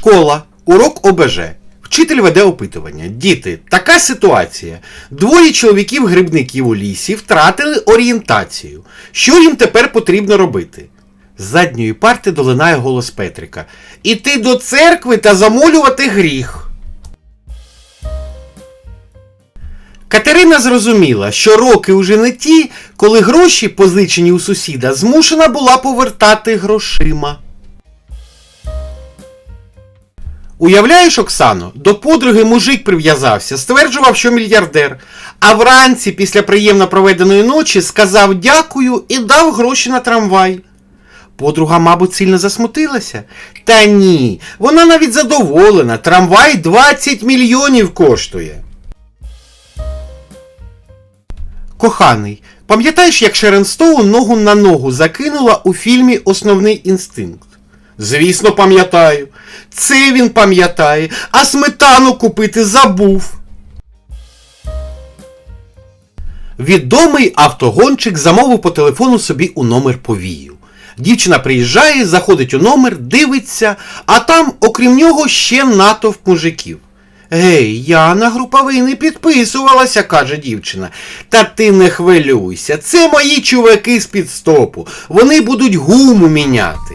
Школа, урок ОБЖ. Вчитель веде опитування. Діти, така ситуація. Двоє чоловіків-грибників у лісі втратили орієнтацію. Що їм тепер потрібно робити? З задньої парти долинає голос Петрика. Іти до церкви та замолювати гріх. Катерина зрозуміла, що роки уже не ті, коли гроші, позичені у сусіда, змушена була повертати грошима. Уявляєш, Оксано, до подруги мужик прив'язався, стверджував, що мільярдер, а вранці, після приємно проведеної ночі, сказав дякую і дав гроші на трамвай. Подруга, мабуть, сильно засмутилася. Та ні, вона навіть задоволена. Трамвай 20 мільйонів коштує. Коханий, пам'ятаєш, як Шерен Стоун ногу на ногу закинула у фільмі Основний інстинкт? Звісно, пам'ятаю. Це він пам'ятає, а сметану купити забув. Відомий автогонщик замовив по телефону собі у номер повію. Дівчина приїжджає, заходить у номер, дивиться, а там, окрім нього, ще натовп мужиків. Гей, я на груповий не підписувалася, каже дівчина. Та ти не хвилюйся, це мої чуваки з підстопу. Вони будуть гуму міняти.